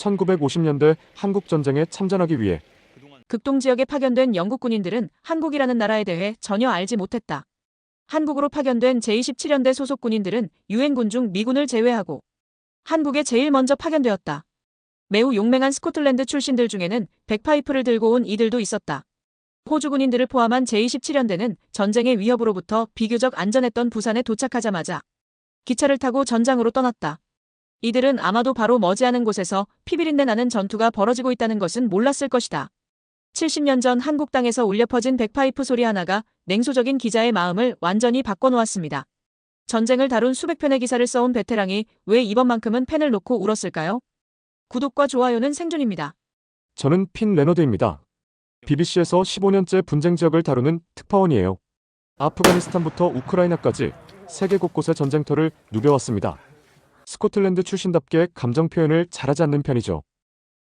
1950년대 한국 전쟁에 참전하기 위해 극동 지역에 파견된 영국 군인들은 한국이라는 나라에 대해 전혀 알지 못했다. 한국으로 파견된 제27연대 소속 군인들은 유엔군 중 미군을 제외하고 한국에 제일 먼저 파견되었다. 매우 용맹한 스코틀랜드 출신들 중에는 백파이프를 들고 온 이들도 있었다. 호주 군인들을 포함한 제27연대는 전쟁의 위협으로부터 비교적 안전했던 부산에 도착하자마자 기차를 타고 전장으로 떠났다. 이들은 아마도 바로 머지않은 곳에서 피비린내 나는 전투가 벌어지고 있다는 것은 몰랐을 것이다. 70년 전 한국 땅에서 울려 퍼진 백파이프 소리 하나가 냉소적인 기자의 마음을 완전히 바꿔놓았습니다. 전쟁을 다룬 수백 편의 기사를 써온 베테랑이 왜 이번만큼은 펜을 놓고 울었을까요? 구독과 좋아요는 생존입니다. 저는 핀 레너드입니다. BBC에서 15년째 분쟁 지역을 다루는 특파원이에요. 아프가니스탄부터 우크라이나까지 세계 곳곳의 전쟁터를 누벼왔습니다. 스코틀랜드 출신답게 감정 표현을 잘하지 않는 편이죠.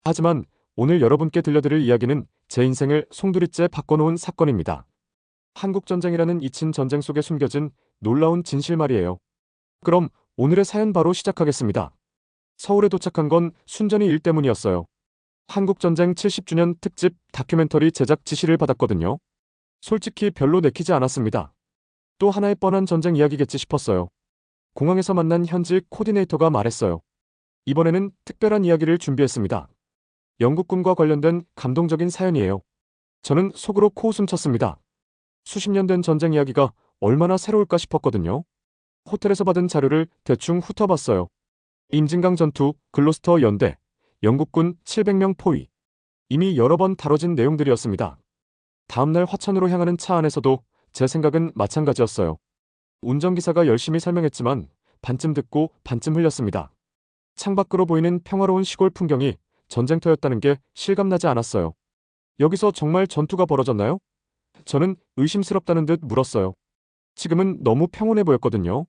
하지만 오늘 여러분께 들려드릴 이야기는 제 인생을 송두리째 바꿔놓은 사건입니다. 한국전쟁이라는 잊힌 전쟁 속에 숨겨진 놀라운 진실 말이에요. 그럼 오늘의 사연 바로 시작하겠습니다. 서울에 도착한 건 순전히 일 때문이었어요. 한국전쟁 70주년 특집 다큐멘터리 제작 지시를 받았거든요. 솔직히 별로 내키지 않았습니다. 또 하나의 뻔한 전쟁 이야기겠지 싶었어요. 공항에서 만난 현지 코디네이터가 말했어요. 이번에는 특별한 이야기를 준비했습니다. 영국군과 관련된 감동적인 사연이에요. 저는 속으로 코웃음 쳤습니다. 수십 년 된 전쟁 이야기가 얼마나 새로울까 싶었거든요. 호텔에서 받은 자료를 대충 훑어봤어요. 임진강 전투, 글로스터 연대, 영국군 700명 포위. 이미 여러 번 다뤄진 내용들이었습니다. 다음날 화천으로 향하는 차 안에서도 제 생각은 마찬가지였어요. 운전기사가 열심히 설명했지만 반쯤 듣고 반쯤 흘렸습니다. 창밖으로 보이는 평화로운 시골 풍경이 전쟁터였다는 게 실감나지 않았어요. 여기서 정말 전투가 벌어졌나요? 저는 의심스럽다는 듯 물었어요. 지금은 너무 평온해 보였거든요.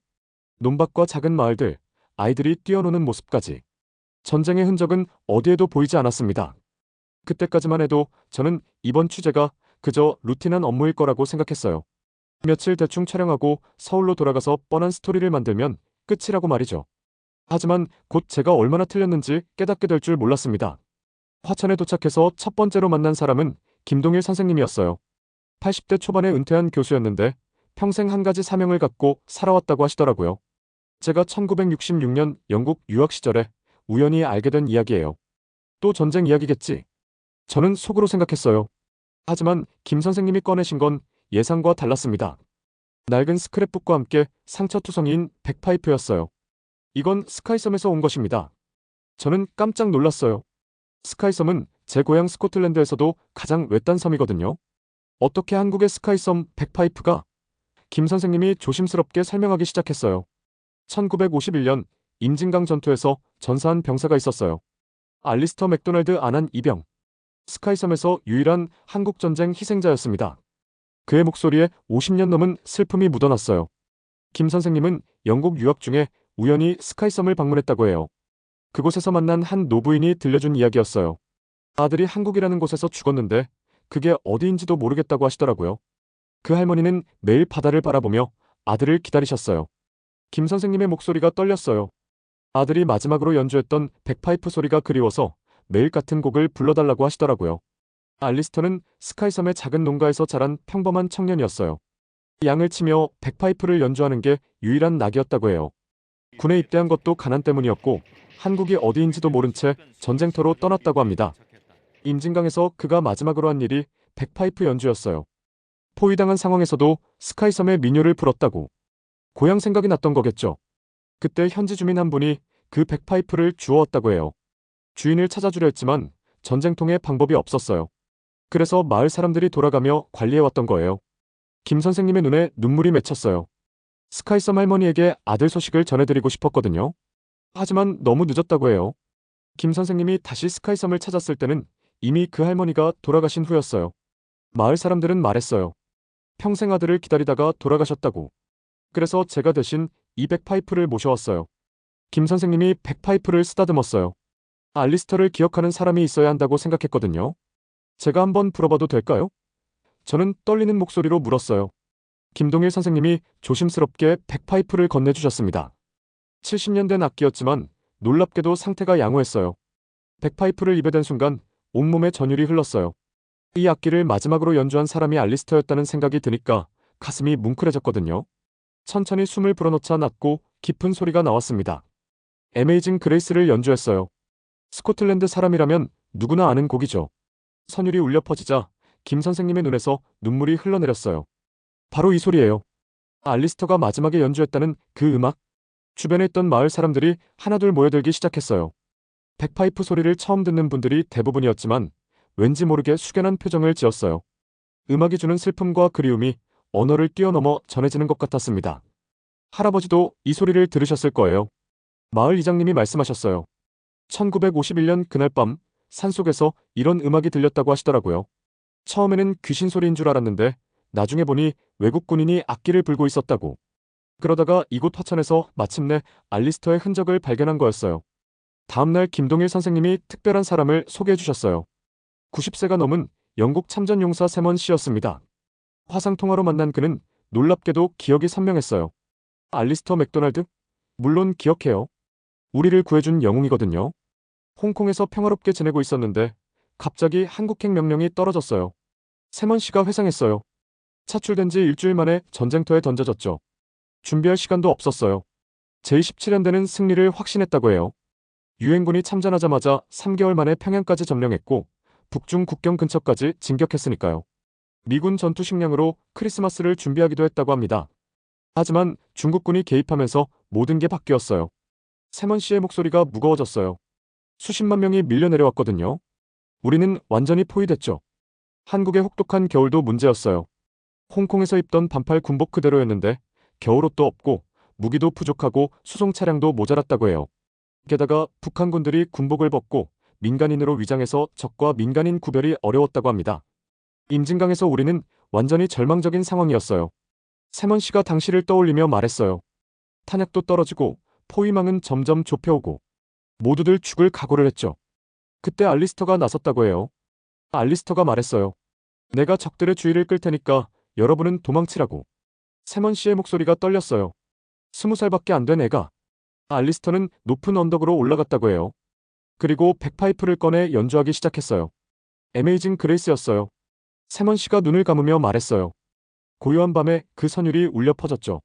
논밭과 작은 마을들, 아이들이 뛰어노는 모습까지. 전쟁의 흔적은 어디에도 보이지 않았습니다. 그때까지만 해도 저는 이번 취재가 그저 루틴한 업무일 거라고 생각했어요. 며칠 대충 촬영하고 서울로 돌아가서 뻔한 스토리를 만들면 끝이라고 말이죠. 하지만 곧 제가 얼마나 틀렸는지 깨닫게 될 줄 몰랐습니다. 화천에 도착해서 첫 번째로 만난 사람은 김동일 선생님이었어요. 80대 초반에 은퇴한 교수였는데 평생 한 가지 사명을 갖고 살아왔다고 하시더라고요. 제가 1966년 영국 유학 시절에 우연히 알게 된 이야기예요. 또 전쟁 이야기겠지. 저는 속으로 생각했어요. 하지만 김 선생님이 꺼내신 건 예상과 달랐습니다. 낡은 스크랩북과 함께 상처투성이인 백파이프였어요. 이건 스카이섬에서 온 것입니다. 저는 깜짝 놀랐어요. 스카이섬은 제 고향 스코틀랜드에서도 가장 외딴 섬이거든요. 어떻게 한국의 스카이섬 백파이프가? 김 선생님이 조심스럽게 설명하기 시작했어요. 1951년 임진강 전투에서 전사한 병사가 있었어요. 알리스터 맥도날드 안한 이병. 스카이섬에서 유일한 한국전쟁 희생자였습니다. 그의 목소리에 50년 넘은 슬픔이 묻어났어요. 김 선생님은 영국 유학 중에 우연히 스카이섬을 방문했다고 해요. 그곳에서 만난 한 노부인이 들려준 이야기였어요. 아들이 한국이라는 곳에서 죽었는데 그게 어디인지도 모르겠다고 하시더라고요. 그 할머니는 매일 바다를 바라보며 아들을 기다리셨어요. 김 선생님의 목소리가 떨렸어요. 아들이 마지막으로 연주했던 백파이프 소리가 그리워서 매일 같은 곡을 불러달라고 하시더라고요. 알리스터는 스카이섬의 작은 농가에서 자란 평범한 청년이었어요. 양을 치며 백파이프를 연주하는 게 유일한 낙이었다고 해요. 군에 입대한 것도 가난 때문이었고 한국이 어디인지도 모른 채 전쟁터로 떠났다고 합니다. 임진강에서 그가 마지막으로 한 일이 백파이프 연주였어요. 포위당한 상황에서도 스카이섬의 민요를 불었다고. 고향 생각이 났던 거겠죠. 그때 현지 주민 한 분이 그 백파이프를 주워왔다고 해요. 주인을 찾아주려 했지만 전쟁통에 방법이 없었어요. 그래서 마을 사람들이 돌아가며 관리해왔던 거예요. 김 선생님의 눈에 눈물이 맺혔어요. 스카이섬 할머니에게 아들 소식을 전해드리고 싶었거든요. 하지만 너무 늦었다고 해요. 김 선생님이 다시 스카이섬을 찾았을 때는 이미 그 할머니가 돌아가신 후였어요. 마을 사람들은 말했어요. 평생 아들을 기다리다가 돌아가셨다고. 그래서 제가 대신 이 백파이프를 모셔왔어요. 김 선생님이 백파이프를 쓰다듬었어요. 알리스터를 기억하는 사람이 있어야 한다고 생각했거든요. 제가 한번 불어봐도 될까요? 저는 떨리는 목소리로 물었어요. 김동일 선생님이 조심스럽게 백파이프를 건네주셨습니다. 70년 된 악기였지만 놀랍게도 상태가 양호했어요. 백파이프를 입에 댄 순간 온몸에 전율이 흘렀어요. 이 악기를 마지막으로 연주한 사람이 알리스터였다는 생각이 드니까 가슴이 뭉클해졌거든요. 천천히 숨을 불어넣자 낮고 깊은 소리가 나왔습니다. 에메이징 그레이스를 연주했어요. 스코틀랜드 사람이라면 누구나 아는 곡이죠. 선율이 울려 퍼지자 김 선생님의 눈에서 눈물이 흘러내렸어요. 바로 이 소리예요. 알리스터가 마지막에 연주했다는 그 음악. 주변에 있던 마을 사람들이 하나둘 모여들기 시작했어요. 백파이프 소리를 처음 듣는 분들이 대부분이었지만 왠지 모르게 숙연한 표정을 지었어요. 음악이 주는 슬픔과 그리움이 언어를 뛰어넘어 전해지는 것 같았습니다. 할아버지도 이 소리를 들으셨을 거예요. 마을 이장님이 말씀하셨어요. 1951년 그날 밤 산속에서 이런 음악이 들렸다고 하시더라고요. 처음에는 귀신 소리인 줄 알았는데 나중에 보니 외국 군인이 악기를 불고 있었다고. 그러다가 이곳 화천에서 마침내 알리스터의 흔적을 발견한 거였어요. 다음날 김동일 선생님이 특별한 사람을 소개해 주셨어요. 90세가 넘은 영국 참전용사 세먼 씨였습니다. 화상통화로 만난 그는 놀랍게도 기억이 선명했어요. 알리스터 맥도날드? 물론 기억해요. 우리를 구해준 영웅이거든요. 홍콩에서 평화롭게 지내고 있었는데 갑자기 한국행 명령이 떨어졌어요. 세먼 씨가 회상했어요. 차출된 지 일주일 만에 전쟁터에 던져졌죠. 준비할 시간도 없었어요. 제27연대는 승리를 확신했다고 해요. 유엔군이 참전하자마자 3개월 만에 평양까지 점령했고 북중 국경 근처까지 진격했으니까요. 미군 전투 식량으로 크리스마스를 준비하기도 했다고 합니다. 하지만 중국군이 개입하면서 모든 게 바뀌었어요. 세먼 씨의 목소리가 무거워졌어요. 수십만 명이 밀려 내려왔거든요. 우리는 완전히 포위됐죠. 한국의 혹독한 겨울도 문제였어요. 홍콩에서 입던 반팔 군복 그대로였는데 겨울옷도 없고 무기도 부족하고 수송 차량도 모자랐다고 해요. 게다가 북한군들이 군복을 벗고 민간인으로 위장해서 적과 민간인 구별이 어려웠다고 합니다. 임진강에서 우리는 완전히 절망적인 상황이었어요. 세먼 씨가 당시를 떠올리며 말했어요. 탄약도 떨어지고 포위망은 점점 좁혀오고 모두들 죽을 각오를 했죠. 그때 알리스터가 나섰다고 해요. 알리스터가 말했어요. 내가 적들의 주의를 끌 테니까 여러분은 도망치라고. 세먼 씨의 목소리가 떨렸어요. 스무 살밖에 안 된 애가. 알리스터는 높은 언덕으로 올라갔다고 해요. 그리고 백파이프를 꺼내 연주하기 시작했어요. 에메이징 그레이스였어요. 세먼 씨가 눈을 감으며 말했어요. 고요한 밤에 그 선율이 울려 퍼졌죠.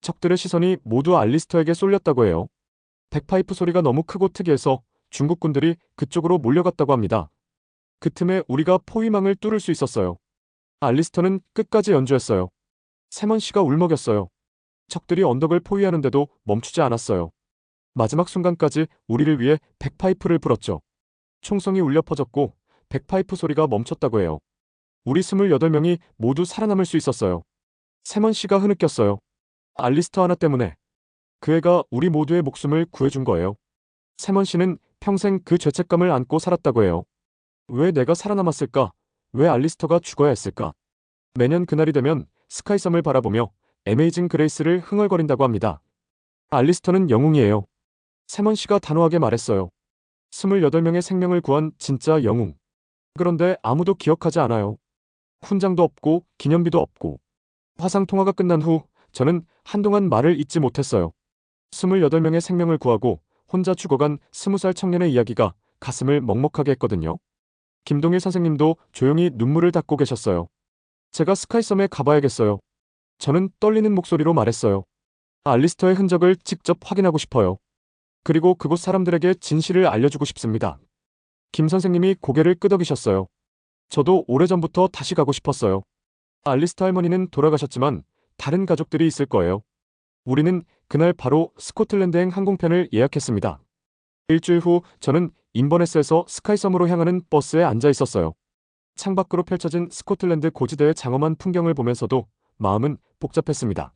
적들의 시선이 모두 알리스터에게 쏠렸다고 해요. 백파이프 소리가 너무 크고 특이해서 중국군들이 그쪽으로 몰려갔다고 합니다. 그 틈에 우리가 포위망을 뚫을 수 있었어요. 알리스터는 끝까지 연주했어요. 세먼 씨가 울먹였어요. 적들이 언덕을 포위하는데도 멈추지 않았어요. 마지막 순간까지 우리를 위해 백파이프를 불었죠. 총성이 울려 퍼졌고 백파이프 소리가 멈췄다고 해요. 우리 28명이 모두 살아남을 수 있었어요. 세먼 씨가 흐느꼈어요. 알리스터 하나 때문에. 그 애가 우리 모두의 목숨을 구해준 거예요. 세먼 씨는 평생 그 죄책감을 안고 살았다고 해요. 왜 내가 살아남았을까? 왜 알리스터가 죽어야 했을까? 매년 그날이 되면 스카이섬을 바라보며 에메이징 그레이스를 흥얼거린다고 합니다. 알리스터는 영웅이에요. 세먼 씨가 단호하게 말했어요. 28명의 생명을 구한 진짜 영웅. 그런데 아무도 기억하지 않아요. 훈장도 없고 기념비도 없고. 화상 통화가 끝난 후 저는 한동안 말을 잇지 못했어요. 28명의 생명을 구하고 혼자 죽어간 20살 청년의 이야기가 가슴을 먹먹하게 했거든요. 김동일 선생님도 조용히 눈물을 닦고 계셨어요. 제가 스카이섬에 가봐야겠어요. 저는 떨리는 목소리로 말했어요. 알리스터의 흔적을 직접 확인하고 싶어요. 그리고 그곳 사람들에게 진실을 알려주고 싶습니다. 김 선생님이 고개를 끄덕이셨어요. 저도 오래전부터 다시 가고 싶었어요. 알리스터 할머니는 돌아가셨지만 다른 가족들이 있을 거예요. 우리는 그날 바로 스코틀랜드행 항공편을 예약했습니다. 일주일 후 저는 인버네스에서 스카이섬으로 향하는 버스에 앉아 있었어요. 창밖으로 펼쳐진 스코틀랜드 고지대의 장엄한 풍경을 보면서도 마음은 복잡했습니다.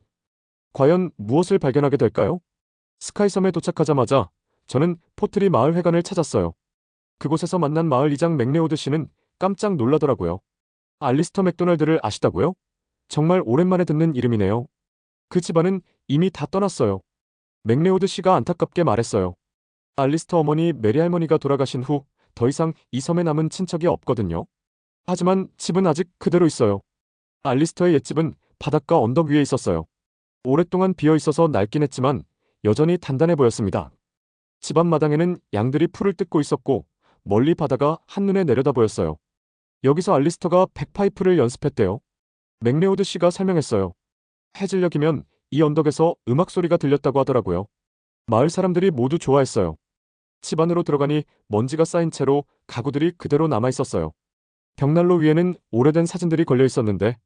과연 무엇을 발견하게 될까요? 스카이섬에 도착하자마자 저는 포트리 마을 회관을 찾았어요. 그곳에서 만난 마을 이장 맥레오드 씨는 깜짝 놀라더라고요. 알리스터 맥도날드를 아시다고요? 정말 오랜만에 듣는 이름이네요. 그 집안은 이미 다 떠났어요. 맥레오드 씨가 안타깝게 말했어요. 알리스터 어머니 메리 할머니가 돌아가신 후 더 이상 이 섬에 남은 친척이 없거든요. 하지만 집은 아직 그대로 있어요. 알리스터의 옛집은 바닷가 언덕 위에 있었어요. 오랫동안 비어 있어서 낡긴 했지만 여전히 단단해 보였습니다. 집 앞마당에는 양들이 풀을 뜯고 있었고 멀리 바다가 한눈에 내려다 보였어요. 여기서 알리스터가 백파이프를 연습했대요. 맥레오드 씨가 설명했어요. 해질녘이면 이 언덕에서 음악 소리가 들렸다고 하더라고요. 마을 사람들이 모두 좋아했어요. 집 안으로 들어가니 먼지가 쌓인 채로 가구들이 그대로 남아 있었어요. 벽난로 위에는 오래된 사진들이 걸려 있었는데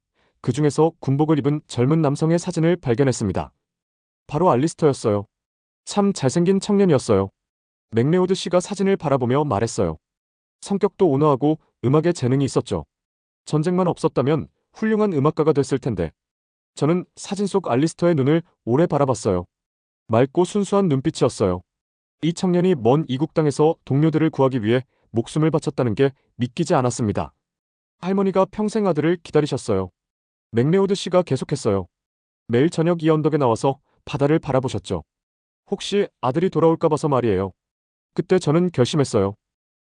그 중에서 군복을 입은 젊은 남성의 사진을 발견했습니다. 바로 알리스터였어요. 참 잘생긴 청년이었어요. 맥레오드 씨가 사진을 바라보며 말했어요. 성격도 온화하고 음악에 재능이 있었죠. 전쟁만 없었다면 훌륭한 음악가가 됐을 텐데. 저는 사진 속 알리스터의 눈을 오래 바라봤어요. 맑고 순수한 눈빛이었어요. 이 청년이 먼 이국 땅에서 동료들을 구하기 위해 목숨을 바쳤다는 게 믿기지 않았습니다. 할머니가 평생 아들을 기다리셨어요. 맥레오드 씨가 계속했어요. 매일 저녁 이 언덕에 나와서 바다를 바라보셨죠. 혹시 아들이 돌아올까 봐서 말이에요. 그때 저는 결심했어요.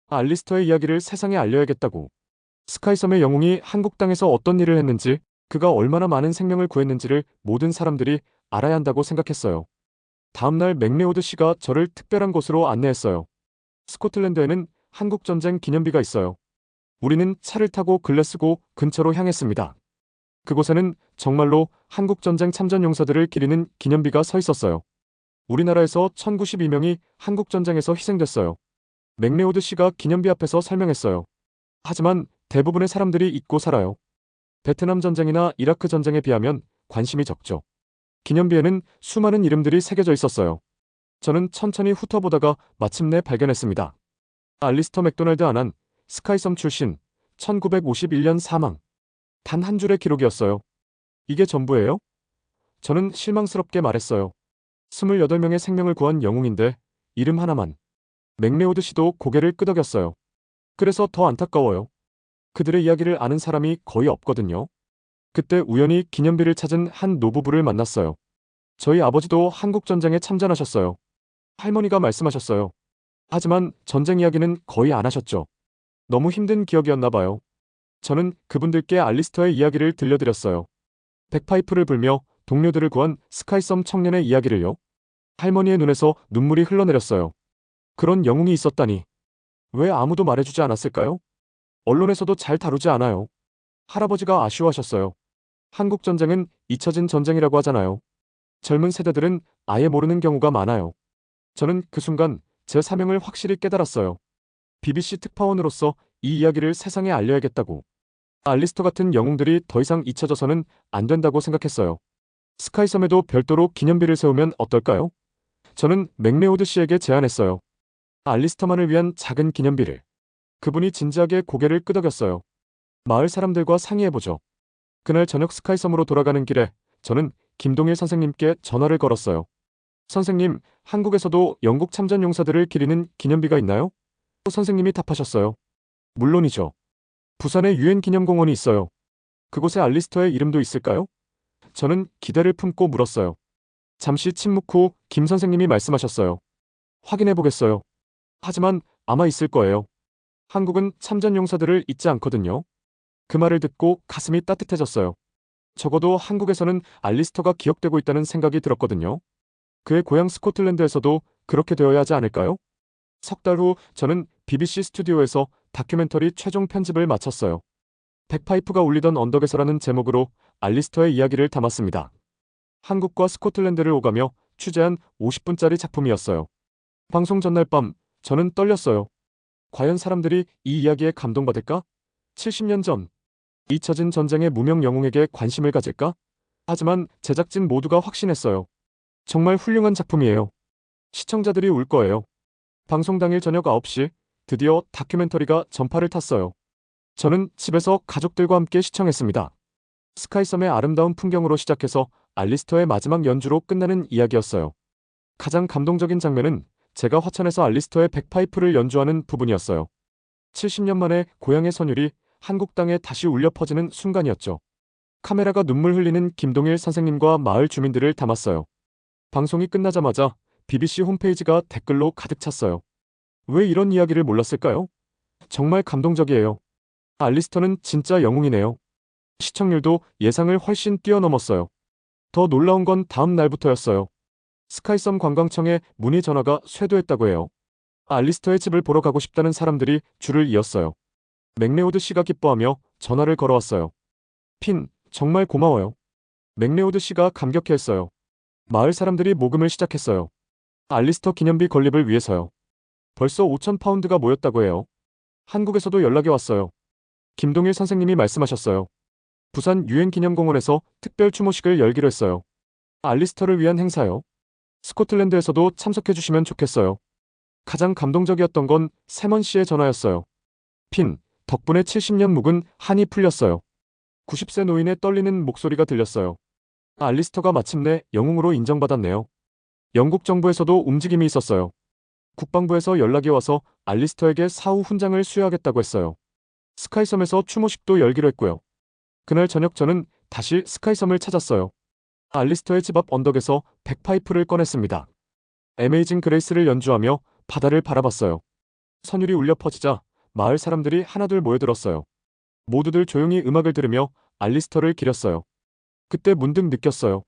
알리스터의 이야기를 세상에 알려야겠다고. 스카이섬의 영웅이 한국 땅에서 어떤 일을 했는지, 그가 얼마나 많은 생명을 구했는지를 모든 사람들이 알아야 한다고 생각했어요. 다음날 맥레오드 씨가 저를 특별한 곳으로 안내했어요. 스코틀랜드에는 한국전쟁 기념비가 있어요. 우리는 차를 타고 글래스고 근처로 향했습니다. 그곳에는 정말로 한국전쟁 참전 용사들을 기리는 기념비가 서 있었어요. 우리나라에서 1092명이 한국전쟁에서 희생됐어요. 맥레오드 씨가 기념비 앞에서 설명했어요. 하지만 대부분의 사람들이 잊고 살아요. 베트남 전쟁이나 이라크 전쟁에 비하면 관심이 적죠. 기념비에는 수많은 이름들이 새겨져 있었어요. 저는 천천히 훑어보다가 마침내 발견했습니다. 알리스터 맥도날드 안한 스카이섬 출신 1951년 사망. 단 한 줄의 기록이었어요. 이게 전부예요? 저는 실망스럽게 말했어요. 28명의 생명을 구한 영웅인데 이름 하나만. 맥레오드 씨도 고개를 끄덕였어요. 그래서 더 안타까워요. 그들의 이야기를 아는 사람이 거의 없거든요. 그때 우연히 기념비를 찾은 한 노부부를 만났어요. 저희 아버지도 한국전쟁에 참전하셨어요. 할머니가 말씀하셨어요. 하지만 전쟁 이야기는 거의 안 하셨죠. 너무 힘든 기억이었나 봐요. 저는 그분들께 알리스터의 이야기를 들려드렸어요. 백파이프를 불며 동료들을 구한 스카이썸 청년의 이야기를요. 할머니의 눈에서 눈물이 흘러내렸어요. 그런 영웅이 있었다니. 왜 아무도 말해주지 않았을까요? 언론에서도 잘 다루지 않아요. 할아버지가 아쉬워하셨어요. 한국 전쟁은 잊혀진 전쟁이라고 하잖아요. 젊은 세대들은 아예 모르는 경우가 많아요. 저는 그 순간 제 사명을 확실히 깨달았어요. BBC 특파원으로서 이 이야기를 세상에 알려야겠다고. 알리스터 같은 영웅들이 더 이상 잊혀져서는 안 된다고 생각했어요. 스카이섬에도 별도로 기념비를 세우면 어떨까요? 저는 맥레오드 씨에게 제안했어요. 알리스터만을 위한 작은 기념비를. 그분이 진지하게 고개를 끄덕였어요. 마을 사람들과 상의해보죠. 그날 저녁 스카이섬으로 돌아가는 길에 저는 김동일 선생님께 전화를 걸었어요. 선생님, 한국에서도 영국 참전 용사들을 기리는 기념비가 있나요? 선생님이 답하셨어요. 물론이죠. 부산에 유엔 기념공원이 있어요. 그곳에 알리스터의 이름도 있을까요? 저는 기대를 품고 물었어요. 잠시 침묵 후 김 선생님이 말씀하셨어요. 확인해 보겠어요. 하지만 아마 있을 거예요. 한국은 참전 용사들을 잊지 않거든요. 그 말을 듣고 가슴이 따뜻해졌어요. 적어도 한국에서는 알리스터가 기억되고 있다는 생각이 들었거든요. 그의 고향 스코틀랜드에서도 그렇게 되어야 하지 않을까요? 석 달 후 저는 BBC 스튜디오에서 다큐멘터리 최종 편집을 마쳤어요. 백파이프가 울리던 언덕에서라는 제목으로 알리스터의 이야기를 담았습니다. 한국과 스코틀랜드를 오가며 취재한 50분짜리 작품이었어요. 방송 전날 밤 저는 떨렸어요. 과연 사람들이 이 이야기에 감동받을까? 70년 전 잊혀진 전쟁의 무명 영웅에게 관심을 가질까? 하지만 제작진 모두가 확신했어요. 정말 훌륭한 작품이에요. 시청자들이 울 거예요. 방송 당일 저녁 9시 드디어 다큐멘터리가 전파를 탔어요. 저는 집에서 가족들과 함께 시청했습니다. 스카이섬의 아름다운 풍경으로 시작해서 알리스터의 마지막 연주로 끝나는 이야기였어요. 가장 감동적인 장면은 제가 화천에서 알리스터의 백파이프를 연주하는 부분이었어요. 70년 만에 고향의 선율이 한국 땅에 다시 울려 퍼지는 순간이었죠. 카메라가 눈물 흘리는 김동일 선생님과 마을 주민들을 담았어요. 방송이 끝나자마자 BBC 홈페이지가 댓글로 가득 찼어요. 왜 이런 이야기를 몰랐을까요? 정말 감동적이에요. 알리스터는 진짜 영웅이네요. 시청률도 예상을 훨씬 뛰어넘었어요. 더 놀라운 건 다음 날부터였어요. 스카이섬 관광청에 문의 전화가 쇄도했다고 해요. 알리스터의 집을 보러 가고 싶다는 사람들이 줄을 이었어요. 맥레오드 씨가 기뻐하며 전화를 걸어왔어요. 핀, 정말 고마워요. 맥레오드 씨가 감격해했어요. 마을 사람들이 모금을 시작했어요. 알리스터 기념비 건립을 위해서요. 벌써 5천 파운드가 모였다고 해요. 한국에서도 연락이 왔어요. 김동일 선생님이 말씀하셨어요. 부산 유엔기념공원에서 특별 추모식을 열기로 했어요. 알리스터를 위한 행사요. 스코틀랜드에서도 참석해 주시면 좋겠어요. 가장 감동적이었던 건 세먼 씨의 전화였어요. 핀, 덕분에 70년 묵은 한이 풀렸어요. 90세 노인의 떨리는 목소리가 들렸어요. 알리스터가 마침내 영웅으로 인정받았네요. 영국 정부에서도 움직임이 있었어요. 국방부에서 연락이 와서 알리스터에게 사후 훈장을 수여하겠다고 했어요. 스카이섬에서 추모식도 열기로 했고요. 그날 저녁 저는 다시 스카이섬을 찾았어요. 알리스터의 집 앞 언덕에서 백파이프를 꺼냈습니다. 에메이징 그레이스를 연주하며 바다를 바라봤어요. 선율이 울려 퍼지자 마을 사람들이 하나둘 모여들었어요. 모두들 조용히 음악을 들으며 알리스터를 기렸어요. 그때 문득 느꼈어요.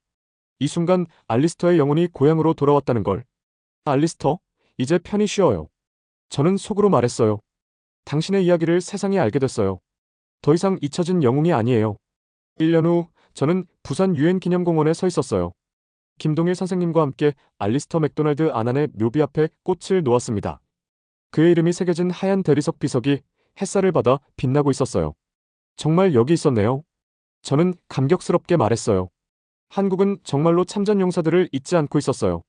이 순간 알리스터의 영혼이 고향으로 돌아왔다는 걸. 알리스터, 이제 편히 쉬어요. 저는 속으로 말했어요. 당신의 이야기를 세상에 알게 됐어요. 더 이상 잊혀진 영웅이 아니에요. 1년 후 저는 부산 유엔 기념공원에 서 있었어요. 김동일 선생님과 함께 알리스터 맥도날드 아난의 묘비 앞에 꽃을 놓았습니다. 그의 이름이 새겨진 하얀 대리석 비석이 햇살을 받아 빛나고 있었어요. 정말 여기 있었네요. 저는 감격스럽게 말했어요. 한국은 정말로 참전 용사들을 잊지 않고 있었어요.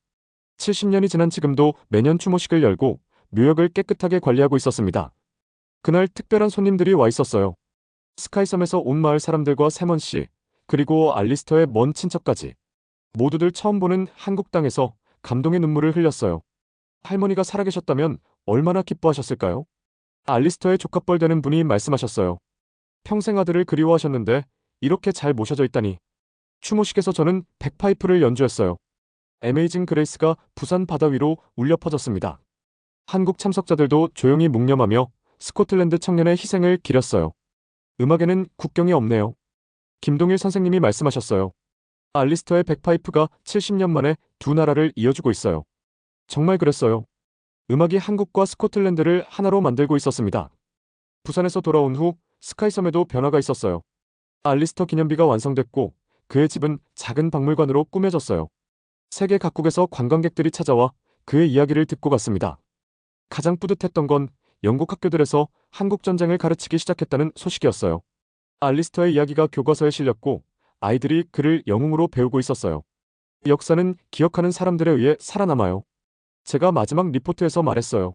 70년이 지난 지금도 매년 추모식을 열고 묘역을 깨끗하게 관리하고 있었습니다. 그날 특별한 손님들이 와 있었어요. 스카이섬에서 온 마을 사람들과 세먼 씨, 그리고 알리스터의 먼 친척까지. 모두들 처음 보는 한국 땅에서 감동의 눈물을 흘렸어요. 할머니가 살아계셨다면 얼마나 기뻐하셨을까요? 알리스터의 조카뻘 되는 분이 말씀하셨어요. 평생 아들을 그리워하셨는데 이렇게 잘 모셔져 있다니. 추모식에서 저는 백파이프를 연주했어요. 에메이징 그레이스가 부산 바다 위로 울려 퍼졌습니다. 한국 참석자들도 조용히 묵념하며 스코틀랜드 청년의 희생을 기렸어요. 음악에는 국경이 없네요. 김동일 선생님이 말씀하셨어요. 알리스터의 백파이프가 70년 만에 두 나라를 이어주고 있어요. 정말 그랬어요. 음악이 한국과 스코틀랜드를 하나로 만들고 있었습니다. 부산에서 돌아온 후 스카이섬에도 변화가 있었어요. 알리스터 기념비가 완성됐고 그의 집은 작은 박물관으로 꾸며졌어요. 세계 각국에서 관광객들이 찾아와 그의 이야기를 듣고 갔습니다. 가장 뿌듯했던 건 영국 학교들에서 한국 전쟁을 가르치기 시작했다는 소식이었어요. 알리스터의 이야기가 교과서에 실렸고 아이들이 그를 영웅으로 배우고 있었어요. 역사는 기억하는 사람들에 의해 살아남아요. 제가 마지막 리포트에서 말했어요.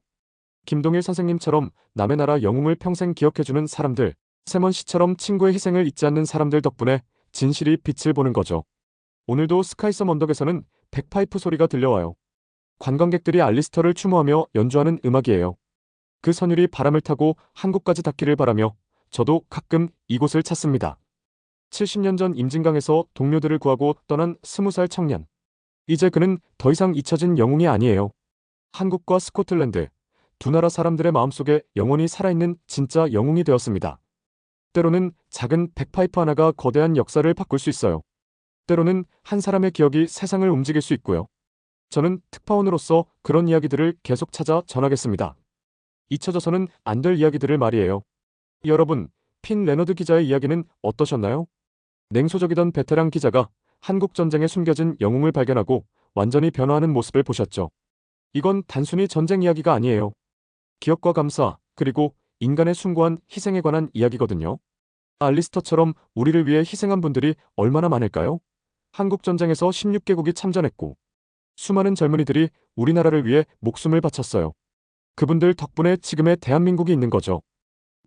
김동일 선생님처럼 남의 나라 영웅을 평생 기억해주는 사람들, 세먼 씨처럼 친구의 희생을 잊지 않는 사람들 덕분에 진실이 빛을 보는 거죠. 오늘도 스카이섬 언덕에서는 백파이프 소리가 들려와요. 관광객들이 알리스터를 추모하며 연주하는 음악이에요. 그 선율이 바람을 타고 한국까지 닿기를 바라며 저도 가끔 이곳을 찾습니다. 70년 전 임진강에서 동료들을 구하고 떠난 20살 청년. 이제 그는 더 이상 잊혀진 영웅이 아니에요. 한국과 스코틀랜드, 두 나라 사람들의 마음속에 영원히 살아있는 진짜 영웅이 되었습니다. 때로는 작은 백파이프 하나가 거대한 역사를 바꿀 수 있어요. 때로는 한 사람의 기억이 세상을 움직일 수 있고요. 저는 특파원으로서 그런 이야기들을 계속 찾아 전하겠습니다. 잊혀져서는 안 될 이야기들을 말이에요. 여러분, 핀 레너드 기자의 이야기는 어떠셨나요? 냉소적이던 베테랑 기자가 한국 전쟁에 숨겨진 영웅을 발견하고 완전히 변화하는 모습을 보셨죠. 이건 단순히 전쟁 이야기가 아니에요. 기억과 감사, 그리고 인간의 숭고한 희생에 관한 이야기거든요. 알리스터처럼 우리를 위해 희생한 분들이 얼마나 많을까요? 한국 전쟁에서 16개국이 참전했고 수많은 젊은이들이 우리나라를 위해 목숨을 바쳤어요. 그분들 덕분에 지금의 대한민국이 있는 거죠.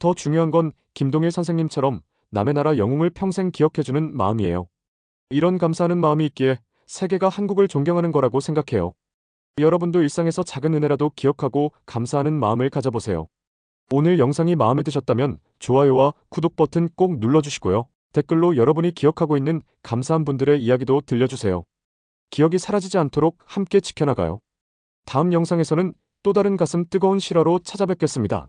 더 중요한 건 김동일 선생님처럼 남의 나라 영웅을 평생 기억해주는 마음이에요. 이런 감사하는 마음이 있기에 세계가 한국을 존경하는 거라고 생각해요. 여러분도 일상에서 작은 은혜라도 기억하고 감사하는 마음을 가져보세요. 오늘 영상이 마음에 드셨다면 좋아요와 구독 버튼 꼭 눌러주시고요. 댓글로 여러분이 기억하고 있는 감사한 분들의 이야기도 들려주세요. 기억이 사라지지 않도록 함께 지켜나가요. 다음 영상에서는 또 다른 가슴 뜨거운 실화로 찾아뵙겠습니다.